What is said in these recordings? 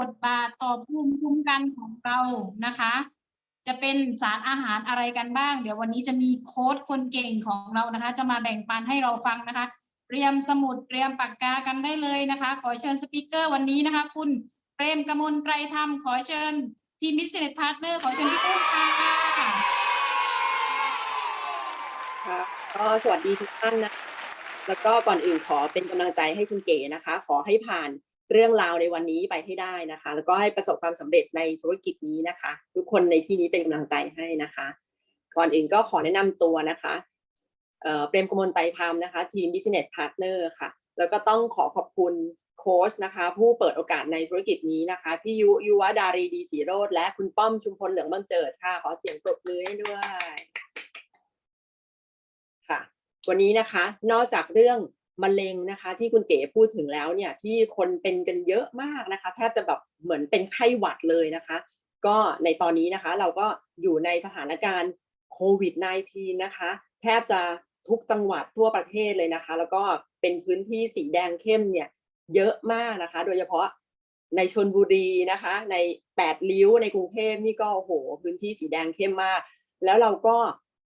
บทบาทต่อภูมิคุ้มกันของเรานะคะ จะเป็นสารอาหารอะไรกันบ้าง เดี๋ยววันนี้จะมีโค้ดคนเก่งของเรานะคะ จะมาแบ่งปันให้เราฟังนะคะ เตรียมสมุดเตรียมปากกากันได้เลยนะคะ ขอเชิญสปิเกอร์วันนี้นะคะ คุณเปรมกมลไตรธรรม ขอเชิญทีมบิสเนสพาร์ทเนอร์ขอเชิญพี่ตุ้มค่ะค่ะก็สวัสดีทุกท่านนะ แล้วก็ก่อนอื่นขอเป็นกำลังใจให้คุณเก๋นะคะ ขอให้ผ่าน เรื่องราวในวันนี้ไปให้ได้นะคะ แล้วก็ให้ประสบความสำเร็จในธุรกิจนี้นะคะ ทุกคนในที่นี้เป็นกำลังใจให้นะคะ ก่อนอื่นก็ขอแนะนำตัวนะคะเเปรมกมลไตรธรรมนะคะ ทีม Business Partner ค่ะ แล้วก็ต้องขอขอบคุณโค้ชนะคะ ผู้เปิดโอกาสในธุรกิจนี้นะคะ พี่ยุยุวดารีดีศรีโรจน์และคุณป้อมชุมพลเหลืองบังเจิดค่ะ ขอเสียงปรบมือให้ด้วยค่ะ วันนี้นะคะ นอกจากเรื่อง มะเร็งนะคะ ที่คุณเก๋พูดถึงแล้วเนี่ยที่คนเป็นกันเยอะมากนะคะแทบจะแบบเหมือนเป็นไข้หวัดเลยนะคะ ก็ในตอนนี้นะคะเราก็อยู่ในสถานการณ์โควิด -19 นะคะ แทบจะทุกจังหวัดทั่วประเทศเลยนะคะ แล้วก็เป็นพื้นที่สีแดงเข้มเนี่ยเยอะมากนะคะ โดยเฉพาะในชนบุรีนะคะ ในแปดริ้วในกรุงเทพนี่ก็โอ้โหพื้นที่สีแดงเข้มมาก แล้วเราก็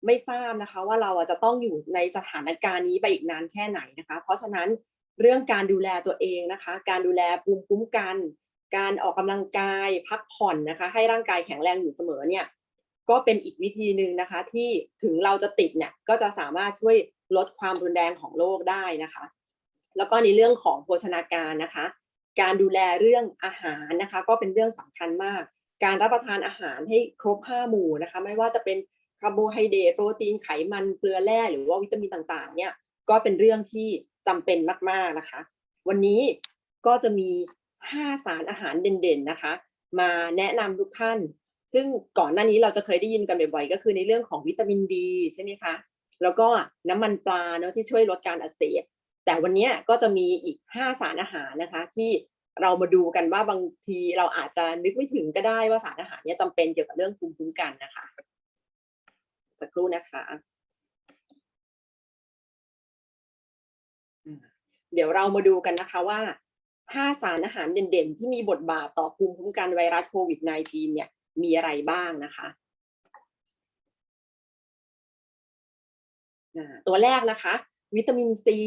ไม่ทราบนะคะ ว่าเราอะจะต้องอยู่ในสถานการณ์นี้ไปอีกนานแค่ไหนนะคะ เพราะฉะนั้นเรื่องการดูแลตัวเองนะคะ การดูแลภูมิคุ้มกัน การออกกำลังกายพักผ่อนนะคะ ให้ร่างกายแข็งแรงอยู่เสมอเนี่ยก็เป็นอีกวิธีหนึ่งนะคะ ที่ถึงเราจะติดเนี่ยก็จะสามารถช่วยลดความรุนแรงของโรคได้นะคะ แล้วก็ในเรื่องของโภชนาการนะคะ การดูแลเรื่องอาหารนะคะ ก็เป็นเรื่องสำคัญมาก การรับประทานอาหารให้ครบห้าหมู่นะคะ ไม่ว่าจะเป็น คาร์โบไฮเดรตโปรตีนไขมันเกลือแร่หรือว่าวิตามินต่างๆ เนี่ยก็เป็นเรื่องที่จำเป็นมากๆนะคะ วันนี้ก็จะมี 5 สารอาหารเด่นๆนะคะ มาแนะนำทุกท่าน ซึ่งก่อนหน้านี้เราจะเคยได้ยินกันบ่อยๆก็คือในเรื่องของวิตามินดีใช่ไหมคะแล้วก็น้ำมันปลาเนาะที่ช่วยลดการอักเสบแต่วันนี้ก็จะมีอีก 5 สารอาหารนะคะ ที่เรามาดูกันว่าบางทีเราอาจจะนึกไม่ถึงก็ได้ว่าสารอาหารเนี้ยจำเป็นเกี่ยวกับเรื่องภูมิคุ้มกันนะคะ สักครู่นะคะอ่าเดี๋ยวเรามาดูกันนะคะว่า5สารอาหารเด่นๆ ที่มีบทบาทต่อภูมิคุ้มกันไวรัสโควิด -19 เนี่ยมีอะไรบ้างนะคะอ่าตัวแรกนะคะ วิตามินซี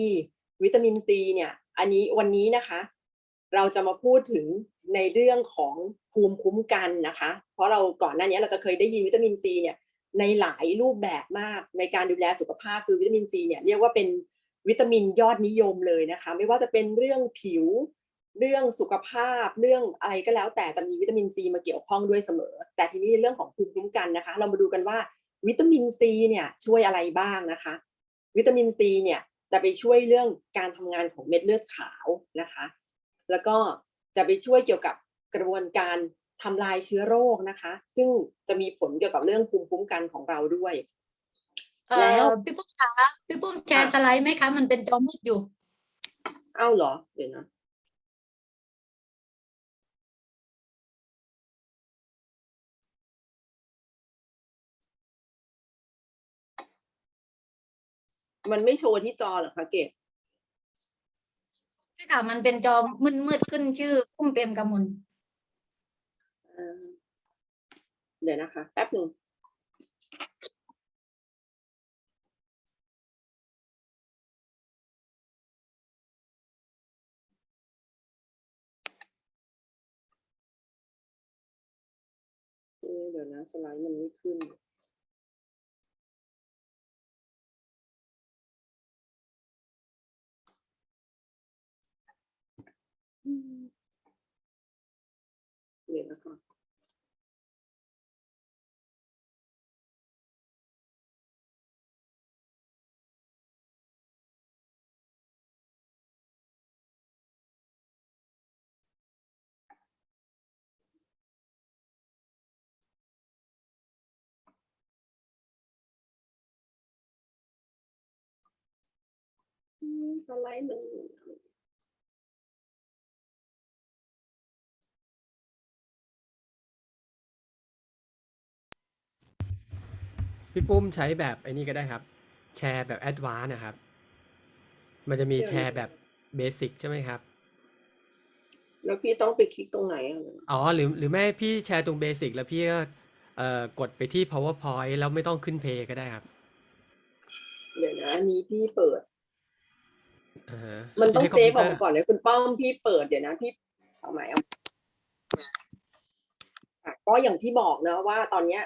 วิตามินซีเนี่ยอันนี้วันนี้นะคะ เราจะมาพูดถึงในเรื่องของภูมิคุ้มกันนะคะ เพราะเราก่อนหน้านี้เราจะเคยได้ยินวิตามินซีเนี่ย ในหลายรูปแบบมากในการดูแลสุขภาพคือวิตามินซีเนี่ยเรียกว่าเป็นวิตามินยอดนิยมเลยนะคะไม่ว่าจะเป็นเรื่องผิว เรื่องสุขภาพ เรื่องอะไรก็แล้วแต่จะมีวิตามินซีมาเกี่ยวข้องด้วยเสมอ แต่ทีนี้เรื่องของภูมิคุ้มกันนะคะ เรามาดูกันว่าวิตามินซีเนี่ยช่วยอะไรบ้างนะคะ วิตามินซีเนี่ยจะไปช่วยเรื่องการทำงานของเม็ดเลือดขาวนะคะ แล้วก็จะไปช่วยเกี่ยวกับกระบวนการ ทำลายเชื้อโรคนะคะ ซึ่งจะมีผลเกี่ยวกับเรื่องภูมิคุ้มกันของเราด้วยเอ่แล้วอพี่ปุ้มคะพี่ปุ้มแชร์ค่ะสไลด์ไหมคะ มันเป็นจอมืดอยู่ เอ้าเหรอ เดี๋ยวนะมันไม่โชว์ที่จอเหรอคะเกดใช่ค่ะ มันเป็นจอมืดมืดๆขึ้นชื่อปุ้มเปรมกมล อ่า เดี๋ยวนะคะ แป๊บหนึ่งเดี๋ยวนะสไลด์มันไม่ขึ้นเดี๋ยวนะคะ สไลด์มันพี่ปุ้มใช้แบบไอ้นี่ก็ได้ครับ แชร์แบบแอดวานซ์นะครับ มันจะมีเดี๋ยวแชร์แบบเบสิกใช่ไหมครับมแล้วพี่ต้องไปคลิกตรงไหนอะอ๋อหรือหรือไม่พี่แชร์ตรงเบสิกแล้วพี่ก็เอ่อกดไปที่ powerpoint แล้วไม่ต้องขึ้นเพย์ก็ได้ครับ เดี๋ยวนะอันนี้พี่เปิดอ่าฮะ มันต้องยู่เซที่ฟออกคมพิมาวตร์ก่อนเลยคุณป้อมพี่เปิดเดี๋ยวนะพี่เอาใหม่เอาอะก็อย่างที่บอกนะว่าตอนเนี้ย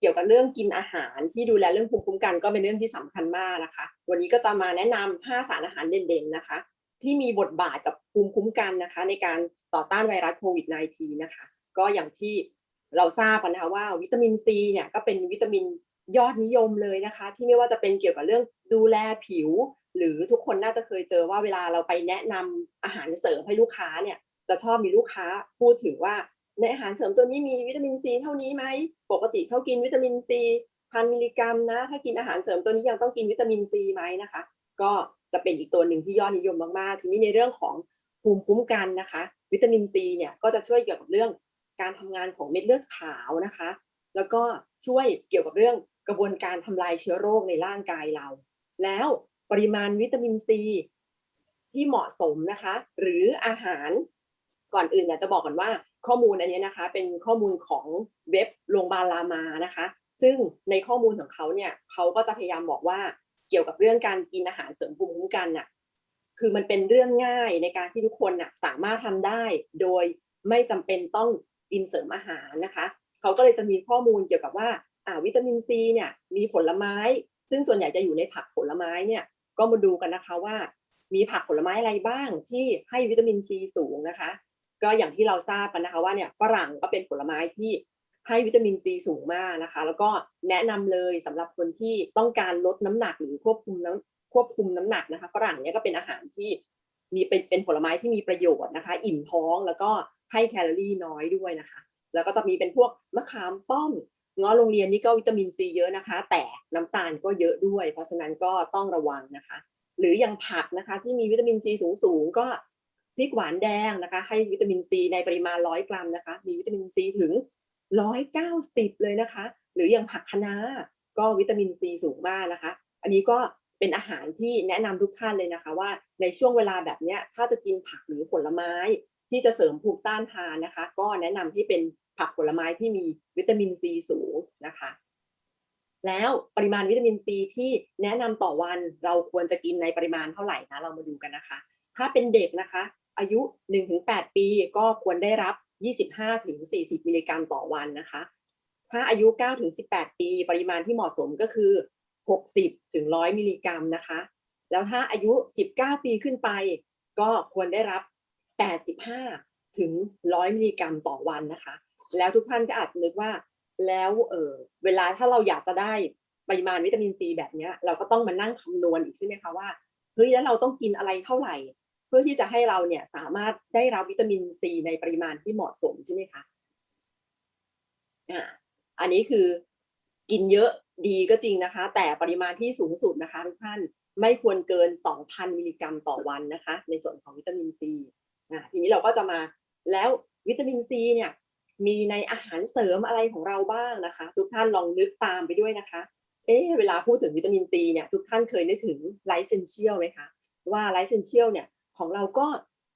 เกี่ยวกับเรื่องกินอาหารที่ดูแลเรื่องภูมิคุ้มกันก็เป็นเรื่องที่สำคัญมากนะคะ วันนี้ก็จะมาแนะนำ5สารอาหารเด่นๆนะคะ ที่มีบทบาทกับภูมิคุ้มกันนะคะ ในการต่อต้านไวรัสโควิด -19 นะคะ ก็อย่างที่เราทราบกันนะคะว่าวิตามินซีเนี่ยก็เป็นวิตามิน ยอดนิยมเลยนะคะ ที่ไม่ว่าจะเป็นเกี่ยวกับเรื่องดูแลผิว หรือทุกคนน่าจะเคยเจอว่าเวลาเราไปแนะนำอาหารเสริมให้ลูกค้าเนี่ยจะชอบมีลูกค้าพูดถึงว่าในอาหารเสริมตัวนี้มีวิตามินซีเท่านี้ไหมปกติเขากินวิตามินซีพันมิลลิกรัมนะ ถ้ากินอาหารเสริมตัวนี้ยังต้องกินวิตามินซีไหมนะคะ ก็จะเป็นอีกตัวหนึ่งที่ยอดนิยมมากๆ ทีนี้ในเรื่องของภูมิคุ้มกันนะคะ วิตามินซีเนี่ยก็จะช่วยเกี่ยวกับเรื่องการทำงานของเม็ดเลือดขาวนะคะ แล้วก็ช่วยเกี่ยวกับเรื่อง กระบวนการทำลายเชื้อโรคในร่างกายเรา แล้วปริมาณวิตามินซีที่เหมาะสมนะคะ หรืออาหารก่อนอื่นอยากจะบอกก่อนว่าข้อมูลอันนี้นะคะ เป็นข้อมูลของเว็บโรงพยาบาลรามานะคะ ซึ่งในข้อมูลของเขาเนี่ยเขาก็จะพยายามบอกว่าเกี่ยวกับเรื่องการกินอาหารเสริมภูมิคุ้มกันน่ะคือมันเป็นเรื่องง่ายในการที่ทุกคนน่ะสามารถทำได้ โดยไม่จำเป็นต้องกินเสริมอาหารนะคะ เขาก็เลยจะมีข้อมูลเกี่ยวกับว่า วิตามินซีเนี่ยมีผลไม้ ซึ่งส่วนใหญ่จะอยู่ในผักผลไม้เนี่ยก็มาดูกันนะคะว่า มีผักผลไม้อะไรบ้างที่ให้วิตามินซีสูงนะคะ ก็อย่างที่เราทราบกันนะคะว่าเนี่ยฝรั่งก็เป็นผลไม้ที่ให้วิตามินซีสูงมากนะคะ แล้วก็แนะนำเลยสำหรับคนที่ต้องการลดน้ำหนักหรือควบคุมน้ำควบคุมน้ำหนักนะคะฝรั่งเนี่ยก็เป็นอาหารที่มีเป็นเป็นผลไม้ที่มีประโยชน์นะคะ อิ่มท้องแล้วก็ให้แคลอรี่น้อยด้วยนะคะ แล้วก็จะมีเป็นพวกมะขามป้อม ง้อโรงเรียนนี่ก็วิตามินซีเยอะนะคะ แต่น้ำตาลก็เยอะด้วย เพราะฉะนั้นก็ต้องระวังนะคะ หรืออย่างผักนะคะ ที่มีวิตามินซีสูงๆก็พริกหวานแดงนะคะ ให้วิตามินซีในปริมาณร้อยกรัมนะคะ มีวิตามินซีถึงร้อยเก้าสิบเลยนะคะ หรืออย่างผักคะน้าก็วิตามินซีสูงมากนะคะ อันนี้ก็เป็นอาหารที่แนะนำทุกท่านเลยนะคะ ว่าในช่วงเวลาแบบนี้ถ้าจะกินผักหรือผลไม้ที่จะเสริมภูมิต้านทานนะคะ ก็แนะนำที่เป็น ผักผลไม้ที่มีวิตามินซีสูงนะคะ แล้วปริมาณวิตามินซีที่แนะนำต่อวันเราควรจะกินในปริมาณเท่าไหร่นะเรามาดูกันนะคะ ถ้าเป็นเด็กนะคะ อายุ 1-8 ปีก็ควรได้รับ 25-40 มิลลิกรัมต่อวันนะคะ ถ้าอายุ 9-18 ปี ปริมาณที่เหมาะสมก็คือ 60-100 มิลลิกรัมนะคะ แล้วถ้าอายุ 19 ปีขึ้นไป ก็ควรได้รับ 85 ถึง 100 มิลลิกรัมต่อวันนะคะ แล้วทุกท่านก็อาจจะนึกว่า แล้วเออเวลาถ้าเราอยากจะได้ปริมาณวิตามินซีแบบเนี้ยเราก็ต้องมานั่งคำนวณอีกใช่ไหมคะว่าเฮ้ยแล้วเราต้องกินอะไรเท่าไหร่ เพื่อที่จะให้เราเนี่ยสามารถได้รับวิตามินซีในปริมาณที่เหมาะสมใช่ไหมคะอ่าอันนี้คือกินเยอะดีก็จริงนะคะ แต่ปริมาณที่สูงสุดนะคะทุกท่านไม่ควรเกิน 2,000 มิลลิกรัมต่อวันนะคะ ในส่วนของวิตามินซีอ่าทีนี้เราก็จะมาแล้ววิตามินซีเนี่ย มีในอาหารเสริมอะไรของเราบ้างนะคะ ทุกท่านลองนึกตามไปด้วยนะคะ เอ๊ะเวลาพูดถึงวิตามินซีเนี่ยทุกท่านเคยนึกถึงไลเซนเชียลไหมคะว่าไลเซนเชียลเนี่ยของเราก็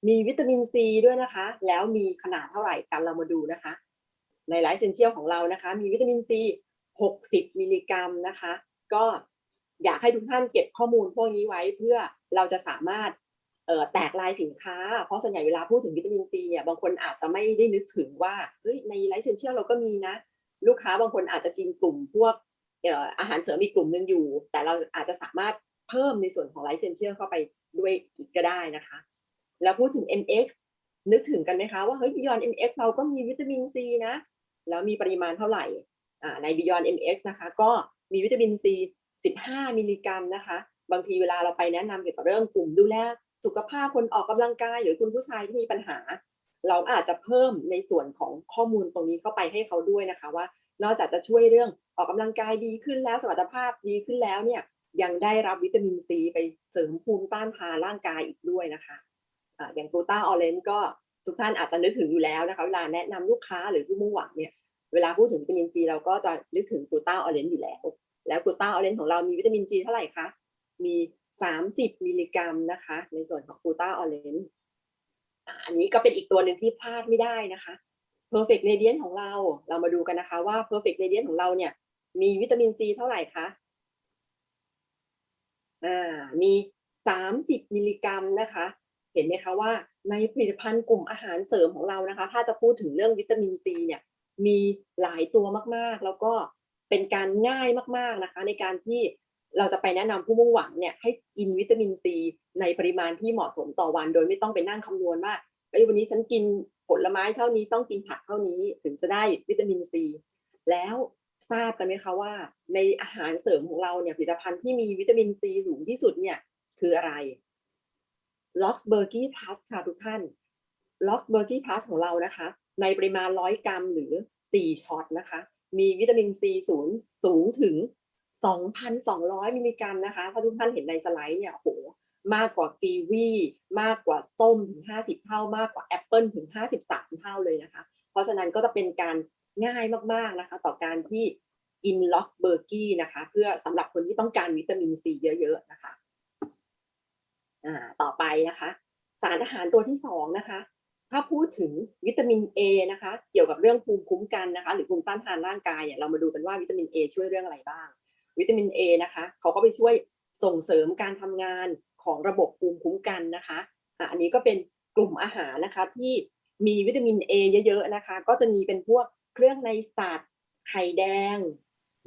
มีวิตามินซีด้วยนะคะ แล้วมีขนาดเท่าไหร่กันเรามาดูนะคะ ในไลเซนเชียลของเรานะคะ มีวิตามินซี60 มิลลิกรัมนะคะ ก็อยากให้ทุกท่านเก็บข้อมูลพวกนี้ไว้เพื่อเราจะสามารถ แตกลายสินค้า เพราะส่วนใหญ่เวลาพูดถึงวิตามินซีเนี่ยบางคนอาจจะไม่ได้นึกถึงว่าเฮ้ยในไลฟ์เซนเชียลเราก็มีนะ ลูกค้าบางคนอาจจะกินกลุ่มพวกอาหารเสริมอีกกลุ่มหนึ่งอยู่ แต่เราอาจจะสามารถเพิ่มในส่วนของไลฟ์เซนเชียลเข้าไปด้วยอีกก็ได้นะคะ แล้วพูดถึง MX นึกถึงกันไหมคะว่าเฮ้ย Beyond MX เราก็มีวิตามินซีนะ แล้วมีปริมาณเท่าไหร่อ่าใน Beyond MX นะคะ ก็มีวิตามินซี 15 มิลลิกรัมนะคะ บางทีเวลาเราไปแนะนำเกี่ยวกับเรื่องกลุ่มดูแล สุขภาพคนออกกำลังกายหรือคุณผู้ชายที่มีปัญหา เราอาจจะเพิ่มในส่วนของข้อมูลตรงนี้เข้าไปให้เขาด้วยนะคะว่านอกจากจะช่วยเรื่องออกกำลังกายดีขึ้นแล้วสมรรถภาพดีขึ้นแล้วเนี่ยยังได้รับวิตามินซีไปเสริมภูมิต้านทานร่างกายอีกด้วยนะคะอ่าอย่างกลูตาออเรนก็ทุกท่านอาจจะนึกถึงอยู่แล้วนะคะเวลาแนะนำลูกค้าหรือผู้มุ่งหวังเนี่ยเวลาพูดถึงวิตามินซีเราก็จะนึกถึงกลูตาออเรนอยู่แล้ว แล้วกลูตาออเรนของเรามีวิตามินซีเท่าไหร่คะ มี 30 มิลลิกรัมนะคะ ในส่วนของกูตาออเรนจ์อันนี้ก็เป็นอีกตัวหนึ่งที่พลาดไม่ได้นะคะ perfect radiant ของเรา เรามาดูกันนะคะว่า perfect radiant ของเราเนี่ย มีวิตามินซีเท่าไหร่คะ อ่า มี 30 มิลลิกรัมนะคะ เห็นไหมคะว่าในผลิตภัณฑ์กลุ่มอาหารเสริมของเรานะคะ ถ้าจะพูดถึงเรื่องวิตามินซีเนี่ย มีหลายตัวมากๆ แล้วก็เป็นการง่ายมาก ๆนะคะ ในการที่ เราจะไปแนะนำผู้มุ่งหวังเนี่ยให้กินวิตามินซีในปริมาณที่เหมาะสมต่อวัน โดยไม่ต้องไปนั่งคำนวณว่าเอ้ยวันนี้ฉันกินผลไม้เท่านี้ต้องกินผักเท่านี้ถึงจะได้วิตามินซี แล้วทราบกันไหมคะว่า ในอาหารเสริมของเราเนี่ยผลิตภัณฑ์ที่มีวิตามินซีสูงที่สุดเนี่ยคืออะไร l o x b e r g y Plus ค่ะทุกท่าน l o x b e r g y Plus ของเรานะคะ ในปริมาณ 100 กรัมหรือ 4 ช็อตนะคะ มีวิตามินซีสูงสูงถึง 2,200 มิลลิกรัมนะคะ ถ้าทุกท่านเห็นในสไลด์เนี่ยโหมากกว่ากีวีมากกว่าส้มถึง 50 เท่า มากกว่าแอปเปิลถึง 53 เท่าเลยนะคะ เพราะฉะนั้นก็จะเป็นการง่ายมากๆนะคะ ต่อการที่กินลอกเบอร์กี้นะคะ เพื่อสำหรับคนที่ต้องการวิตามินซีเยอะๆนะคะอ่าต่อไปนะคะ สารอาหารตัวที่สองนะคะ ถ้าพูดถึงวิตามิน A นะคะ เกี่ยวกับเรื่องภูมิคุ้มกันนะคะ หรือภูมิต้านทานร่างกายเนี่ยเรามาดูกันว่าวิตามิน A ช่วยเรื่องอะไรบ้าง วิตามิน A นะคะเขาก็ไปช่วยส่งเสริมการทำงานของระบบภูมิคุ้มกันนะคะอันนี้ก็เป็นกลุ่มอาหารนะคะที่มีวิตามิน A เยอะๆนะคะ ก็จะมีเป็นพวกเครื่องในสัตว์ไข่แดง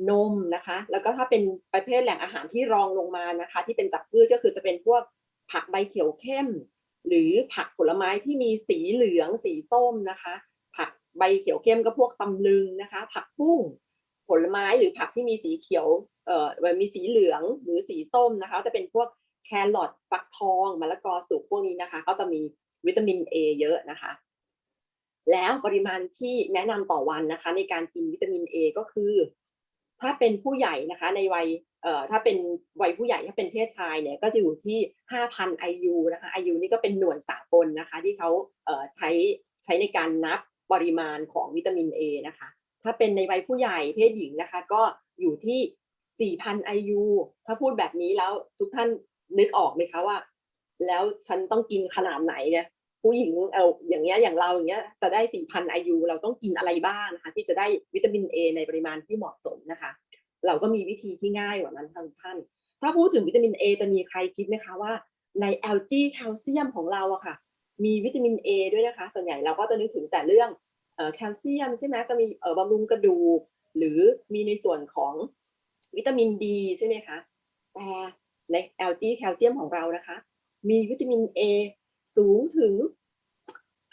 นมนะคะ แล้วก็ถ้าเป็นประเภทแหล่งอาหารที่รองลงมานะคะ ที่เป็นจากพืชก็คือจะเป็นพวกผักใบเขียวเข้ม หรือผักผลไม้ที่มีสีเหลืองสีส้มนะคะ ผักใบเขียวเข้มก็พวกตำลึงนะคะ ผักบุ้ง ผลไม้หรือผักที่มีสีเขียวเอ่อมีสีเหลืองหรือสีส้มนะคะจะเป็นพวกแครอทฟักทองมะละกอสุกพวกนี้นะคะ ก็จะมีวิตามิน A เยอะนะคะ แล้วปริมาณที่แนะนำต่อวันนะคะ ในการกินวิตามิน A ก็คือ ถ้าเป็นผู้ใหญ่นะคะ ในวัยเอ่อถ้าเป็นวัยผู้ใหญ่ถ้าเป็นเพศชายเนี่ยก็จะอยู่ที่ 5,000 IU นะคะ IU นี่ก็เป็นหน่วยสากลนะคะ ที่เขาเอ่อใช้ใช้ในการนับปริมาณของวิตามิน A นะคะ ถ้าเป็นในวัยผู้ใหญ่เพศหญิงนะคะ ก็อยู่ที่ 4,000 IU ถ้าพูดแบบนี้แล้วทุกท่านนึกออกไหมคะว่า แล้วฉันต้องกินขนาดไหนเนี่ยผู้หญิงเอาอย่างเงี้ยอย่างเราอย่างเงี้ยจะได้ 4,000 IU เราต้องกินอะไรบ้างนะคะที่จะได้วิตามิน A ในปริมาณที่เหมาะสมนะคะ เราก็มีวิธีที่ง่ายกว่านั้นค่ะทุกท่าน ถ้าพูดถึงวิตามิน A จะมีใครคิดไหมคะว่าในแอลจีแคลเซียมของเราอะค่ะ มีวิตามิน A ด้วยนะคะ ส่วนใหญ่เราก็จะนึกถึงแต่เรื่อง แคลเซียมใช่ไหมก็มีบำรุงกระดูก หรือมีในส่วนของวิตามินดีใช่ไหมคะแต่ในแอลจีแคลเซียมของเรานะคะ มีวิตามิน A สูงถึง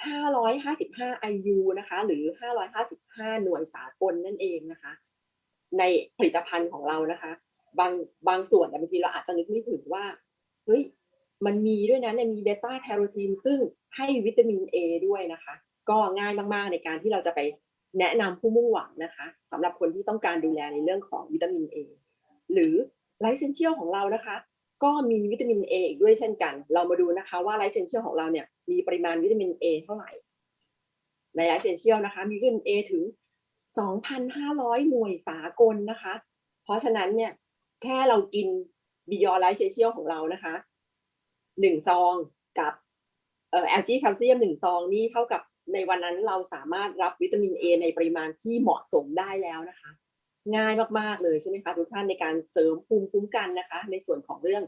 555 IU นะคะ หรือ 555 หน่วยสากลนั่นเองนะคะ ในผลิตภัณฑ์ของเรานะคะ บางบางส่วนบางทีเราอาจจะนึกไม่ถึงว่า เฮ้ย มันมีด้วยนะเนี่ยมีเบต้าแคโรทีนซึ่งให้วิตามิน A ด้วยนะคะ ก็ง่ายมากๆในการที่เราจะไปแนะนำผู้มุ่งหวังนะคะสำหรับคนที่ต้องการดูแลในเรื่องของวิตามิน A หรือไลเซนเชียลของเรานะคะ ก็มีวิตามิน A อีกด้วยเช่นกัน เรามาดูนะคะว่าไลเซนเชียลของเราเนี่ยมีปริมาณวิตามิน A เท่าไหร่ ในไลเซนเชียลนะคะ มีวิตามิน A ถึง 2,500 หน่วยสากลนะคะ เพราะฉะนั้นเนี่ยแค่เรากินบิยอไลเซนเชียลของเรานะคะหนึ่งซองกับเอ่อแอลจีแคลเซียมหนึ่งซองนี่เท่ากับ ในวันนั้นเราสามารถรับวิตามิน A ในปริมาณที่เหมาะสมได้แล้วนะคะ ง่ายมาก ๆ เลยใช่ไหมคะ ทุกท่านในการเสริมภูมิคุ้มกันนะคะ ในส่วนของเรื่อง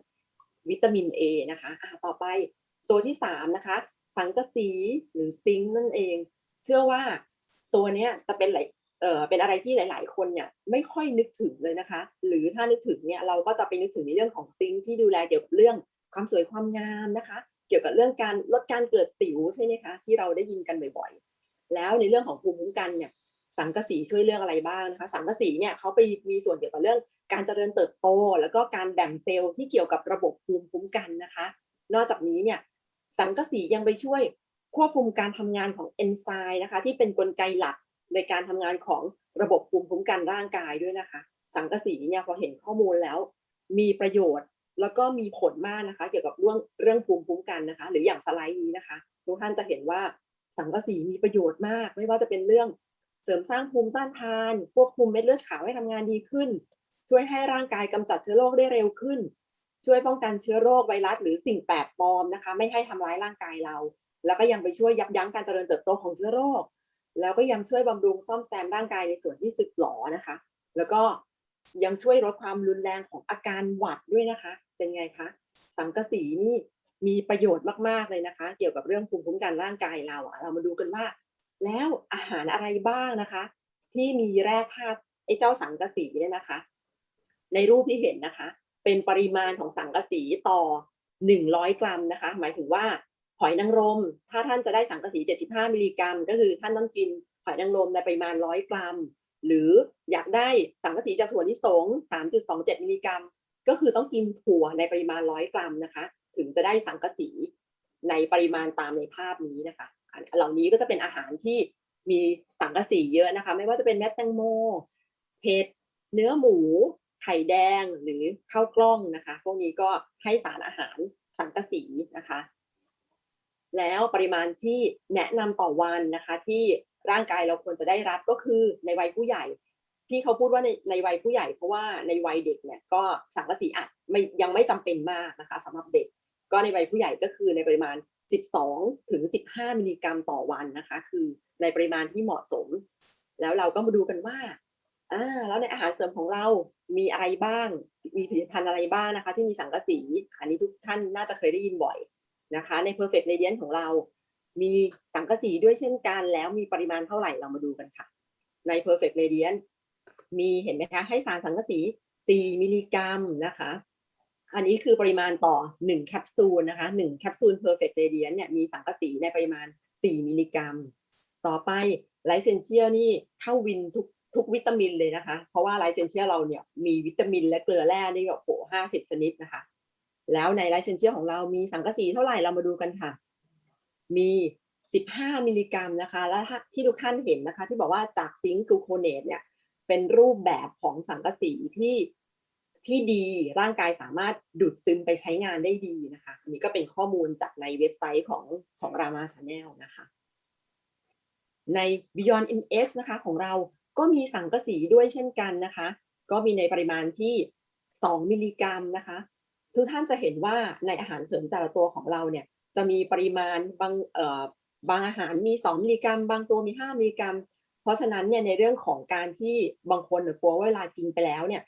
วิตามิน A นะคะอะต่อไปตัวที่สามนะคะ สังกะสีหรือซิงค์นั่นเอง เชื่อว่าตัวเนี้ยจะเป็นหลายเออเป็นอะไรที่หลาย ๆ คนเนี่ยไม่ค่อยนึกถึงเลยนะคะ หรือถ้านึกถึงเนี่ยเราก็จะไปนึกถึงในเรื่องของซิงค์ที่ดูแลเกี่ยวกับเรื่องความสวยความงามนะคะ เกี่ยวกับเรื่องการลดการเกิดสิวใช่ไหมคะ ที่เราได้ยินกันบ่อยๆ แล้วในเรื่องของภูมิคุ้มกันเนี่ยสังกะสีช่วยเรื่องอะไรบ้างนะคะสังกะสีเนี่ยเขาไปมีส่วนเกี่ยวกับเรื่องการเจริญเติบโต แล้วก็การแบ่งเซลล์ที่เกี่ยวกับระบบภูมิคุ้มกันนะคะ นอกจากนี้เนี่ยสังกะสียังไปช่วยควบคุมการทำงานของเอนไซม์นะคะ ที่เป็นนกลไกหลักในการทำงานของระบบภูมิคุ้มกันร่างกายด้วยนะคะ สังกะสีเนี่ยพอเห็นข้อมูลแล้ว มีประโยชน์ แล้วก็มีผลมากนะคะ เกี่ยวกับเรื่องเรื่องภูมิคุ้มกันนะคะ หรืออย่างสไลด์นี้นะคะทุกท่านจะเห็นว่าสังกะสีมีประโยชน์มาก ไม่ว่าจะเป็นเรื่องเสริมสร้างภูมิต้านทาน ควบคุมเม็ดเลือดขาวให้ทำงานดีขึ้น ช่วยให้ร่างกายกำจัดเชื้อโรคได้เร็วขึ้น ช่วยป้องกันเชื้อโรคไวรัส หรือสิ่งแปลกปลอมนะคะ ไม่ให้ทำร้ายร่างกายเรา แล้วก็ยังไปช่วยยับยั้งการเจริญเติบโตของเชื้อโรค แล้วก็ยังช่วยบำรุงซ่อมแซมร่างกายในส่วนที่สึกหรอนะคะ แล้วก็ยังช่วยลดความรุนแรงของอาการหวัดด้วยนะคะ เป็นไงคะสังกะสีนี่มีประโยชน์มากๆเลยนะคะ เกี่ยวกับเรื่องภูมิคุ้มกันร่างกายเราอะเรามาดูกันว่า แล้วอาหารอะไรบ้างนะคะ ที่มีแร่ธาตุไอ้เจ้าสังกะสีเนี่ยนะคะ ในรูปที่เห็นนะคะ เป็นปริมาณของสังกะสีต่อ 100 กรัมนะคะ หมายถึงว่าหอยนางรม ถ้าท่านจะได้สังกะสี 75 มิลลิกรัม ก็คือท่านต้องกินหอยนางรมในปริมาณ 100 กรัม หรืออยากได้สังกะสีจากถั่วลิสง 3.27 มิลลิกรัม ก็คือต้องกินถั่วในปริมาณ100กรัมนะคะ ถึงจะได้สังกะสีในปริมาณตามในภาพนี้นะคะ เหล่านี้ก็จะเป็นอาหารที่มีสังกะสีเยอะนะคะ ไม่ว่าจะเป็นเม็ดแตงโมเห็ดเนื้อหมู ไข่แดงหรือข้าวกล้องนะคะ พวกนี้ก็ให้สารอาหารสังกะสีนะคะ แล้วปริมาณที่แนะนำต่อวันนะคะ ที่ร่างกายเราควรจะได้รับก็คือในวัยผู้ใหญ่ ที่เขาพูดว่าในในวัยผู้ใหญ่เพราะว่าในวัยเด็กเนี่ยก็สังกะสีอาจไม่ยังไม่จำเป็นมากนะคะสำหรับเด็ก ก็ในวัยผู้ใหญ่ก็คือในปริมาณ 12 ถึง 15 มิลลิกรัมต่อวันนะคะ คือในปริมาณที่เหมาะสม แล้วเราก็มาดูกันว่าอ่าแล้วในอาหารเสริมของเรามีอะไรบ้าง มีผลิตภัณฑ์อะไรบ้างนะคะ ที่มีสังกะสี อันนี้ทุกท่านน่าจะเคยได้ยินบ่อยนะคะ ใน perfect radiant ของเรา มีสังกะสีด้วยเช่นกัน แล้วมีปริมาณเท่าไหร่เรามาดูกันค่ะ ใน perfect radiant มีเห็นไหมคะ ให้สารสังกะสี 4 มิลลิกรัมนะคะ อันนี้คือปริมาณต่อ 1 แคปซูลนะคะ 1 แคปซูล perfect radiant เนี่ยมีสังกะสีในปริมาณ 4 มิลลิกรัม ต่อไปไลเซนเชียนี่เข้าวินทุกทุกวิตามินเลยนะคะ เพราะว่าไลเซนเชียเราเนี่ยมีวิตามินและเกลือแร่นี่แบบโหห้าสิบชนิดนะคะ แล้วในไลเซนเชียของเรามีสังกะสีเท่าไหร่เรามาดูกันค่ะ มี 15 มิลลิกรัมนะคะ และที่ทุกท่านเห็นนะคะ ที่บอกว่าจากซิงค์กลูโคเนตเนี่ย เป็นรูปแบบของสังกะสีที่ที่ดีร่างกายสามารถดูดซึมไปใช้งานได้ดีนะคะ อันนี้ก็เป็นข้อมูลจากในเว็บไซต์ของของรามาชาแนลนะคะ ใน Beyond MX นะคะของเราก็มีสังกะสีด้วยเช่นกันนะคะ ก็มีในปริมาณที่ 2 มิลลิกรัมนะคะ ทุกท่านจะเห็นว่าในอาหารเสริมแต่ละตัวของเราเนี่ยจะมีปริมาณบางเอ่อบางอาหารมี 2 มิลลิกรัม บางตัวมี 5 มิลลิกรัม เพราะฉะนั้นเนี่ยในเรื่องของการที่บางคนเนี่ยกลัวว่าเวลากินไปแล้วเนี่ย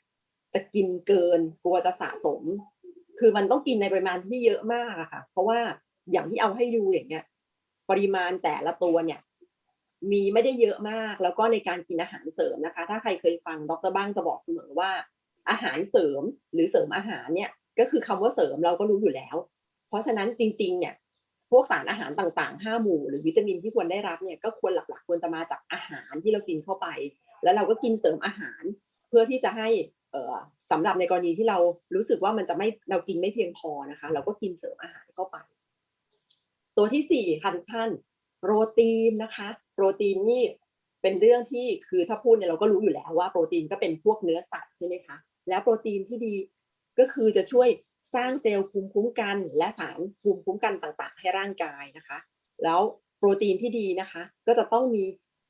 จะกินเกินกลัวจะสะสม คือมันต้องกินในปริมาณที่เยอะมากอะค่ะ เพราะว่าอย่างที่เอาให้ดูอย่างเงี้ย ปริมาณแต่ละตัวเนี่ย มีไม่ได้เยอะมากแล้วก็ในการกินอาหารเสริมนะคะ ถ้าใครเคยฟังดรบ้างจะบอกเสมอว่า อาหารเสริมหรือเสริมอาหารเนี่ย ก็คือคำว่าเสริมเราก็รู้อยู่แล้ว เพราะฉะนั้นจริง ๆ เนี่ย พวกสารอาหารต่างๆห้าหมู่ หรือวิตามินที่ควรได้รับเนี่ยก็ควรหลักๆ ควรจะมาจากอาหารที่เรากินเข้าไป แล้วเราก็กินเสริมอาหาร เพื่อที่จะให้เสำหรับในกรณีที่เรารู้สึกว่ามันจะไม่เรากินไม่เพียงพอนะคะ เราก็กินเสริมอาหารเข้าไป ตัวที่สี่ค่ะทุกท่านโปรตีนนะคะ โปรตีนนี่เป็นเรื่องที่คือถ้าพูดเนี่ยเราก็รู้อยู่แล้วว่าโปรตีนก็เป็นพวกเนื้อสัตว์ใช่ไหมคะแล้วโปรตีนที่ดีก็คือจะช่วย สร้างเซลล์ภูมิคุ้มกัน และสารภูมิคุ้มกันต่างๆ ให้ร่างกายนะคะ แล้วโปรตีนที่ดีนะคะ ก็จะต้องมี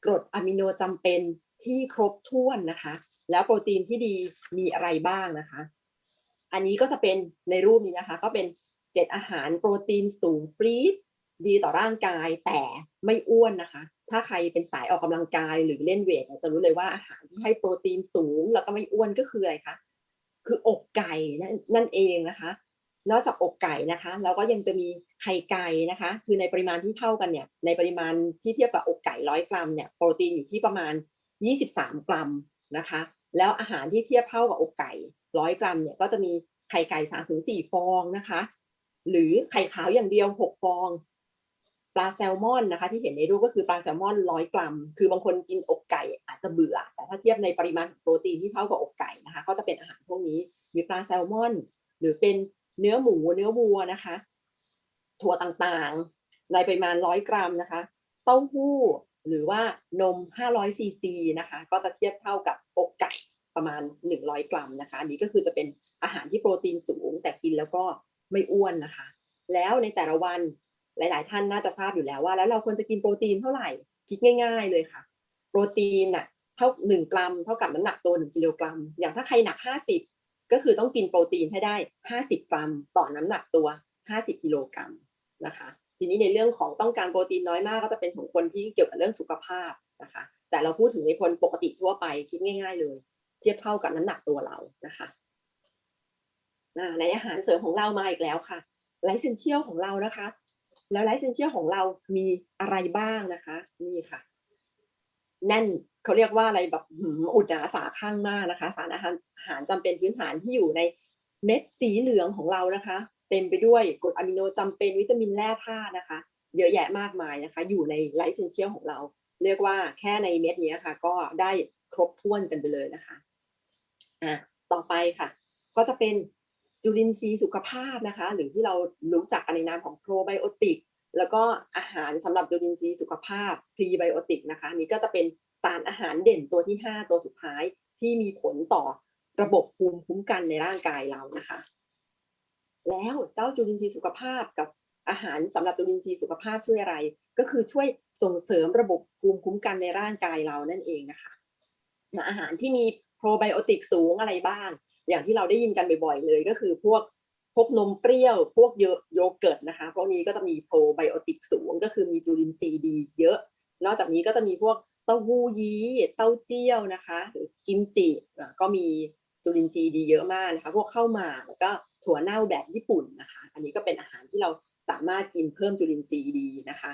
กรดอะมิโนจำเป็นที่ครบถ้วนนะคะ แล้วโปรตีนที่ดีมีอะไรบ้างนะคะ อันนี้ก็จะเป็นในรูปนี้นะคะ ก็เป็นเจ็ดอาหารโปรตีนสูงปรี๊ดดีต่อร่างกายแต่ไม่อ้วนนะคะ ถ้าใครเป็นสายออกกำลังกายหรือเล่นเวทจะรู้เลยว่าอาหารที่ให้โปรตีนสูงแล้วก็ไม่อ้วนก็คืออะไรคะ คืออกไก่นั่นนั่นเองนะคะ นอกจากอกไก่นะคะ เราก็ยังจะมีไข่ไก่นะคะ คือในปริมาณที่เท่ากันเนี่ย ในปริมาณที่เทียบกับอกไก่ร้อยกรัมเนี่ยโปรตีนอยู่ที่ประมาณ 23 กรัมนะคะ แล้วอาหารที่เทียบเท่ากับอกไก่ร้อยกรัมเนี่ยก็จะมีไข่ไก่สามถึงสี่ฟองนะคะ หรือไข่ขาวอย่างเดียวหกฟอง ลาแซลมอนนะคะที่เห็นในรูปก็คือปลาแซลมอนร้อยกรัม คือบางคนกินอกไก่อาจจะเบื่อ แต่ถ้าเทียบในปริมาณโปรตีนที่เท่ากับอกไก่นะคะ ก็จะเป็นอาหารพวกนี้มีปลาแซลมอน หรือเป็นเนื้อหมูเนื้อวัวนะคะ ถั่วต่างๆ ในปริมาณร้อยกรัมนะคะเต้าหู้หรือว่านม 500ซีซีนะคะ ก็จะเทียบเท่ากับอกไก่ประมาณ 100 กรัมนะคะนนี้ก็คือจะเป็นอาหารที่โปรตีนสูงแต่กินแล้วก็ไม่อ้วนนะคะ แล้วในแต่ละวัน หลาย ๆ ท่านน่าจะทราบอยู่แล้วว่า แล้วเราควรจะกินโปรตีนเท่าไหร่ คิดง่าย ๆ เลยค่ะ โปรตีนน่ะเท่า1กรัม เท่ากับน้ำหนักตัว1กิโลกรัม อย่างถ้าใครหนัก50ก็คือต้องกินโปรตีนให้ได้50กรัม ต่อน้ำหนักตัว50กิโลกรัมนะคะ ทีนี้ในเรื่องของต้องการโปรตีนน้อยมากก็จะเป็นของคนที่เกี่ยวกับเรื่องสุขภาพนะคะ แต่เราพูดถึงในคนปกติทั่วไปคิดง่าย ๆ เลย เทียบเท่ากับน้ำหนักตัวเรานะคะอ่าในอาหารเสริมของเรามาอีกแล้วค่ะไลเซนเชียลของเรานะคะ แล้วไลเซนเชียลของเรามีอะไรบ้างนะคะ นี่ค่ะ แน่นเขาเรียกว่าอะไรแบบอุจจาระสาข้างมากนะคะ สารอาหารอาหารจำเป็นพื้นฐานที่อยู่ในเม็ดสีเหลืองของเรานะคะ เต็มไปด้วยกรดอะมิโนจำเป็นวิตามินแร่ธาตุนะคะ เยอะแยะมากมายนะคะ อยู่ในไลเซนเชียลของเรา เรียกว่าแค่ในเม็ดนี้ค่ะ ก็ได้ครบถ้วนกันไปเลยนะคะอะต่อไปค่ะ ก็จะเป็น จุลินทรีย์สุขภาพนะคะ หรือที่เรารู้จักกันในนามของโปรไบโอติกแล้วก็อาหารสำหรับจุลินทรีย์สุขภาพพรีไบโอติกนะคะนี้ก็จะเป็นสารอาหารเด่นตัวที่ 5 ตัวสุดท้ายที่มีผลต่อระบบภูมิคุ้มกันในร่างกายเรานะคะ แล้วเจ้าจุลินทรีย์สุขภาพกับอาหารสำหรับจุลินทรีย์สุขภาพช่วยอะไร ก็คือช่วยส่งเสริมระบบภูมิคุ้มกันในร่างกายเรานั่นเองนะคะอาหารที่มีโปรไบโอติกสูงอะไรบ้าง อย่างที่เราได้ยินกันบ่อยๆเลยก็คือพวกพวกนมเปรี้ยว พวกโยโยเกิร์ตนะคะพวกนี้ก็จะมีโปรไบโอติกสูง ก็คือมีจุลินทรีย์ดีเยอะ นอกจากนี้ก็จะมีพวกเต้าหู้ยี้เต้าเจี้ยวนะคะหรือกิมจิก็มีจุลินทรีย์ดีเยอะมากนะคะพวกข้าวหมากแล้วก็ถั่วเน่าแบบญี่ปุ่นนะคะ อันนี้ก็เป็นอาหารที่เราสามารถกินเพิ่มจุลินทรีย์ดีนะคะ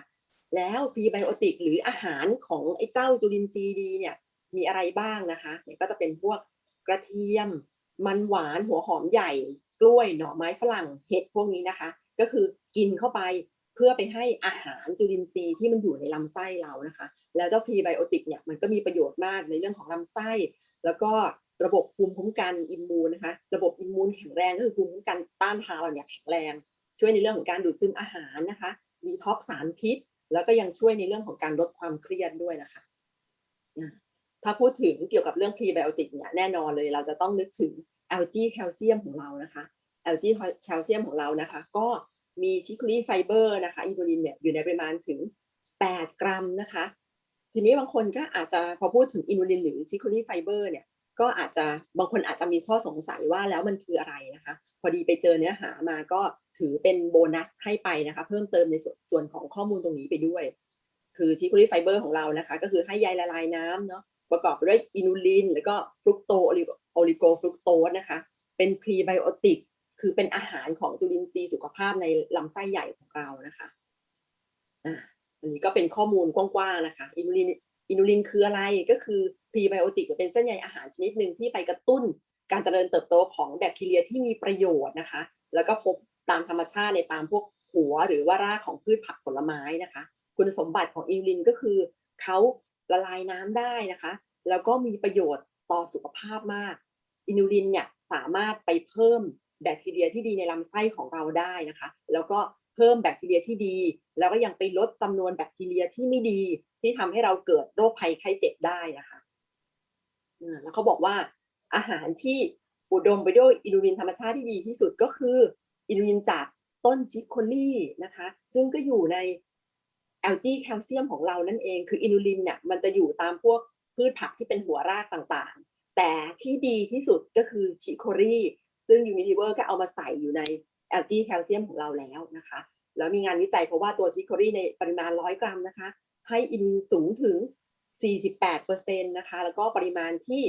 แล้วพรีไบโอติกหรืออาหารของไอ้เจ้าจุลินทรีย์ดีเนี่ยมีอะไรบ้างนะคะเนี่ยก็จะเป็นพวกกระเทียม มันหวานหัวหอมใหญ่กล้วยหน่อไม้ฝรั่งเห็ดพวกนี้นะคะ ก็คือกินเข้าไปเพื่อไปให้อาหารจุลินทรีย์ที่มันอยู่ในลำไส้เรานะคะ แล้วเจ้าพรีไบโอติกเนี่ยมันก็มีประโยชน์มากในเรื่องของลำไส้ แล้วก็ระบบภูมิคุ้มกันอิมมูนนะคะ ระบบอิมมูนแข็งแรงก็คือภูมิคุ้มกันต้านทานเราเนี่ยแข็งแรง ช่วยในเรื่องของการดูดซึมอาหารนะคะดีท็อกสารพิษ แล้วก็ยังช่วยในเรื่องของการลดความเครียดด้วยนะคะอะ ถ้าพูดถึงเกี่ยวกับเรื่องพรีไบโอติกเนี่ยแน่นอนเลยเราจะต้องนึกถึงแอลจีแคลเซียมของเรานะคะแอลจีแคลเซียมของเรานะคะ ก็มีชิคลีไฟเบอร์นะคะอินูลินเนี่ยอยู่ในปริมาณถึง 8 กรัมนะคะ ทีนี้บางคนก็อาจจะพอพูดถึงอินูลินหรือชิคลีไฟเบอร์เนี่ยก็อาจจะบางคนอาจจะมีข้อสงสัยว่าแล้วมันคืออะไรนะคะ พอดีไปเจอเนื้อหามาก็ถือเป็นโบนัสให้ไปนะคะ เพิ่มเติมในส่วนส่วนของข้อมูลตรงนี้ไปด้วย คือชิคลีไฟเบอร์ของเรานะคะ ก็คือให้ใยละลายน้ำเนาะ ประกอบไปด้วยอินูลิน แล้วก็ฟรุกโตโอลิโกฟรุกโตสนะคะ เป็นพรีไบโอติก คือเป็นอาหารของจุลินทรีย์สุขภาพในลำไส้ใหญ่ของเรานะคะอ่าอันนี้ก็เป็นข้อมูลกว้างๆนะคะ อินูลินอินูลินคืออะไรก็คือพรีไบโอติกเป็นเส้นใยอาหารชนิดหนึ่งที่ไปกระตุ้นการเจริญเติบโตของแบคทีเรียที่มีประโยชน์นะคะ แล้วก็พบตามธรรมชาติในตามพวกหัวหรือว่ารากของพืชผักผลไม้นะคะ คุณสมบัติของอินูลินก็คือเขา ละลายน้ำได้นะคะ แล้วก็มีประโยชน์ต่อสุขภาพมาก อินูลินเนี่ยสามารถไปเพิ่มแบคทีเรียที่ดีในลำไส้ของเราได้นะคะ แล้วก็เพิ่มแบคทีเรียที่ดี แล้วก็ยังไปลดจำนวนแบคทีเรียที่ไม่ดี ที่ทำให้เราเกิดโรคภัยไข้เจ็บได้นะคะอ่าแล้วเขาบอกว่าอาหารที่อุดมไปด้วยอินูลินธรรมชาติที่ดีที่สุดก็คืออินูลินจากต้นจิคโคลี่นะคะ ซึ่งก็อยู่ใน แอลจีแคลเซียมของเรานั่นเองคืออินูลินเนี่ยมันจะอยู่ตามพวกพืชผักที่เป็นหัวรากต่างๆ แต่ที่ดีที่สุดก็คือชิโคลีซึ่งยูนิเวอร์ก็เอามาใส่อยู่ในแอลจีแคลเซียมของเราแล้วนะคะ แล้วมีงานวิจัยเพราะว่าตัวชิโคลีในปริมาณ 100 กรัมนะคะ ให้อินูลินสูงถึง 48%นะคะ แล้วก็ปริมาณที่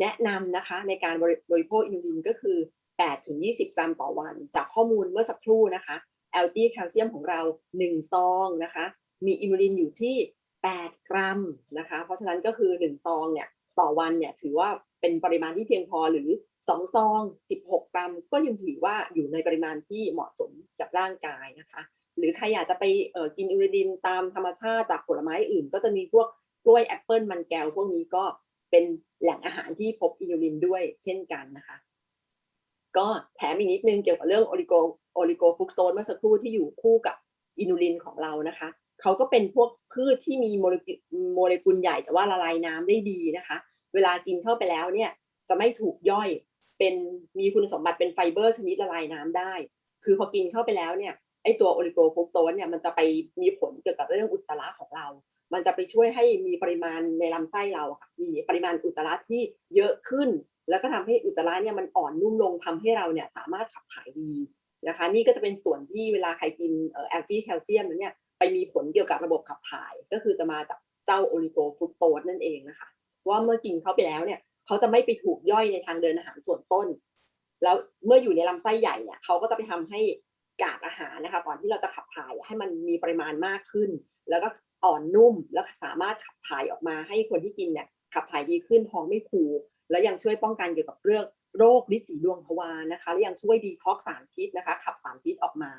แนะนำนะคะในการบริบริโภคอินูลินก็คือ 8-20 กรัมต่อวัน จากข้อมูลเมื่อสักครู่นะคะ LG แคลเซียมของเรา 1 ซองนะคะ มีอินูลินอยู่ที่ 8 กรัมนะคะ เพราะฉะนั้นก็คือ 1 ซองเนี่ยต่อวันเนี่ยถือว่าเป็นปริมาณที่เพียงพอหรือ 2 ซอง 16 กรัม ก็ยังถือว่าอยู่ในปริมาณที่เหมาะสมกับร่างกายนะคะ หรือใครอยากจะไปเอ่อกินอินูลินตามธรรมชาติจากผลไม้อื่น ก็จะมีพวกกล้วยแอปเปิลมันแก้วพวกนี้ก็เป็นแหล่งอาหารที่พบอินูลินด้วยเช่นกันนะคะก็แถมอีกนิดนึงเกี่ยวกับเรื่องโอลิโกโอลิโกฟุกโตสเมื่อสักครู่ที่อยู่คู่กับอินูลินของเรานะคะ เขาก็เป็นพวกพืชที่มีโมเลกุลโมเลกุลใหญ่แต่ว่าละลายน้ำได้ดีนะคะ เวลากินเข้าไปแล้วเนี่ยจะไม่ถูกย่อยเป็นมีคุณสมบัติเป็นไฟเบอร์ชนิดละลายน้ำได้ คือพอกินเข้าไปแล้วเนี่ยไอตัวโอลิโกฟรุกโตสเนี่ยมันจะไปมีผลเกี่ยวกับเรื่องอุจจาระของเรา มันจะไปช่วยให้มีปริมาณในลำไส้เราค่ะมีปริมาณอุจจาระที่เยอะขึ้น แล้วก็ทำให้อุจจาระเนี่ยมันอ่อนนุ่มลงทำให้เราเนี่ยสามารถขับถ่ายดีนะคะ นี่ก็จะเป็นส่วนที่เวลาใครกินเอ่อแอลจีแคลเซียมเนี่ย ไปมีผลเกี่ยวกับระบบขับถ่าย ก็คือจะมาจากเจ้าโอลิโกฟรุกโตสนั่นเองนะคะ ว่าเมื่อกินเข้าไปแล้วเนี่ยเขาจะไม่ไปถูกย่อยในทางเดินอาหารส่วนต้น แล้วเมื่ออยู่ในลำไส้ใหญ่เนี่ยเขาก็จะไปทำให้กากอาหารนะคะก่อนที่เราจะขับถ่ายให้มันมีปริมาณมากขึ้น แล้วก็อ่อนนุ่มแล้วสามารถขับถ่ายออกมาให้คนที่กินเนี่ยขับถ่ายดีขึ้นท้องไม่ผูกแล้วยังช่วยป้องกันเกี่ยวกับเรื่องโรคลินสีดวงทวารนะคะและยังช่วยดีท็อกซ์สารพิษนะคะ ขับสารพิษออกมา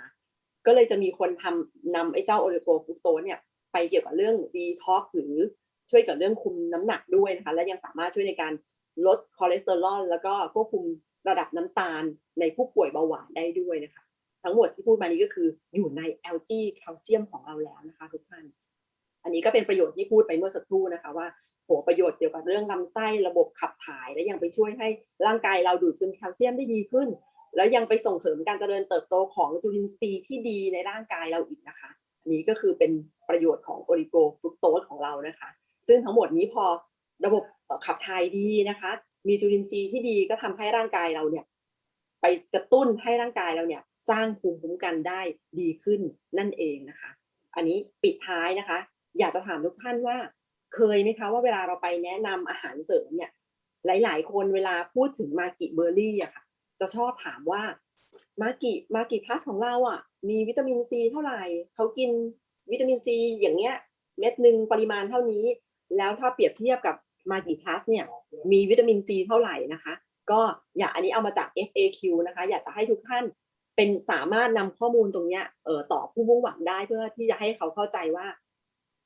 ก็เลยจะมีคนทำนำไอ้เจ้าโอลิโกฟรุกโตเนี่ยไปเกี่ยวกับเรื่องดีท็อกซ์หรือช่วยกับเรื่องคุมน้ำหนักด้วยนะคะและยังสามารถช่วยในการลดคอเลสเตอรอลแล้วก็ควบคุมระดับน้ำตาลในผู้ป่วยเบาหวานได้ด้วยนะคะ ทั้งหมดที่พูดมานี้ก็คืออยู่ใน LG แคลเซียมของเราแล้วนะคะทุกท่าน อันนี้ก็เป็นประโยชน์ที่พูดไปเมื่อสักครู่นะคะว่าโหประโยชน์เกี่ยวกับเรื่องลำไส้ระบบขับถ่าย และยังไปช่วยให้ร่างกายเราดูดซึมแคลเซียมได้ดีขึ้น แล้วยังไปส่งเสริมการเจริญเติบโตของจุลินทรีย์ที่ดีในร่างกายเราอีกนะคะอันนี้ก็คือเป็นประโยชน์ของโอลิโกฟรุกโตสของเรานะคะ ซึ่งทั้งหมดนี้พอระบบขับถ่ายดีนะคะ มีจุลินทรีย์ที่ดีก็ทำให้ร่างกายเราเนี่ยไปกระตุ้นให้ร่างกายเราเนี่ยสร้างภูมิคุ้มกันได้ดีขึ้นนั่นเองนะคะ อันนี้ปิดท้ายนะคะ อยากจะถามทุกท่านว่า เคยไหมคะว่าเวลาเราไปแนะนำอาหารเสริมเนี่ยหลาย ๆ คนเวลาพูดถึงมากิเบอร์รี่อะค่ะ จะชอบถามว่ามากิมากิพลัสของเราอะ มีวิตามินซีเท่าไหร่เขากินวิตามินซีอย่างเงี้ย เม็ดหนึ่งปริมาณเท่านี้ แล้วถ้าเปรียบเทียบกับมากิพลัสเนี่ยมีวิตามินซีเท่าไหร่นะคะ ก็อยากอันนี้เอามาจาก FAQ นะคะ อยากจะให้ทุกท่านเป็นสามารถนำข้อมูลตรงเนี้ยเอ่อต่อผู้มุ่งหวังได้เพื่อที่จะให้เขาเข้าใจว่า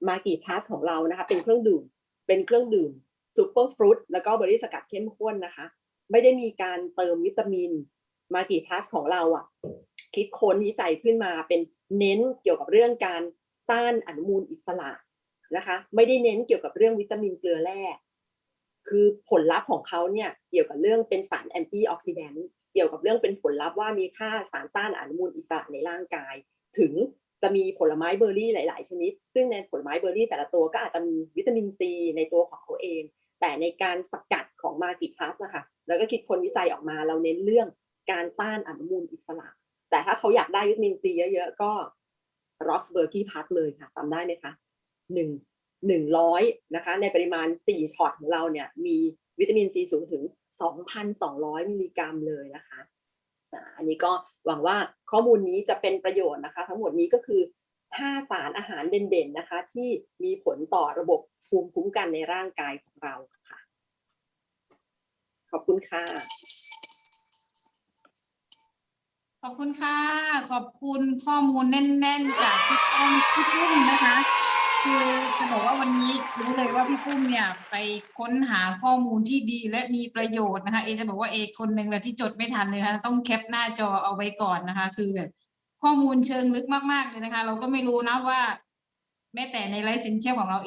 มากิพลัสของเรานะคะ เป็นเครื่องดื่ม เป็นเครื่องดื่มซูเปอร์ฟรุตแล้วก็บร์รี่สกัดเข้มข้นนะคะ ไม่ได้มีการเติมวิตามิน มากิพลัสของเราอะ คิดค้นวิจัยขึ้นมาเป็นเน้นเกี่ยวกับเรื่องการต้านอนุมูลอิสระนะคะ ไม่ได้เน้นเกี่ยวกับเรื่องวิตามินเกลือแร่คือผลลัพธ์ของเขาเนี่ยเกี่ยวกับเรื่องเป็นสารแอนตี้ออกซิแดนต์เกี่ยวกับเรื่องเป็นผลลัพธ์ว่ามีค่าสารต้านอนุมูลอิสระในร่างกาย ถึงจะมีผลไม้เบอร์รี่หลาย ๆ ชนิด ซึ่งในผลไม้เบอร์รี่แต่ละตัวก็อาจจะมีวิตามินซีในตัวของเขาเอง แต่ในการสกัดของมากิพลัสนะคะแล้วก็คิดคนวิจัยออกมาเราเน้นเรื่องการต้านอนุมูลอิสระ แต่ถ้าเขาอยากได้วิตามินซีเยอะๆ ก็ร็อกสเบอร์กี้พัทเลยค่ะจำได้ไหมคะหนึ่งหนึ่งร้อยนะคะ ในปริมาณสี่ช็อตของเราเนี่ยมีวิตามินซีสูงถึงสองพันสองร้อยมิลลิกรัมเลยนะคะอันนี้ก็หวังว่าข้อมูลนี้จะเป็นประโยชน์นะคะ ทั้งหมดนี้ก็คือห้าสารอาหารเด่นๆนะคะ ที่มีผลต่อระบบภูมิคุ้มกันในร่างกาย เราค่ะ ขอบคุณค่ะ ขอบคุณค่ะ ขอบคุณข้อมูลแน่น ๆ จากพี่ต้อมพี่ปุ้มนะคะ คือจะบอกว่าวันนี้รู้เลยว่าพี่ปุ้มเนี่ยไปค้นหาข้อมูลที่ดีและมีประโยชน์นะคะ เอจะบอกว่าเอคนหนึ่งแหละที่จดไม่ทันเลยนะคะต้องแคปหน้าจอเอาไว้ก่อนนะคะ คือแบบข้อมูลเชิงลึกมาก ๆ เลยนะคะ เราก็ไม่รู้นะว่า แม้แต่ในไลฟ์สินเชื่อของเราเอง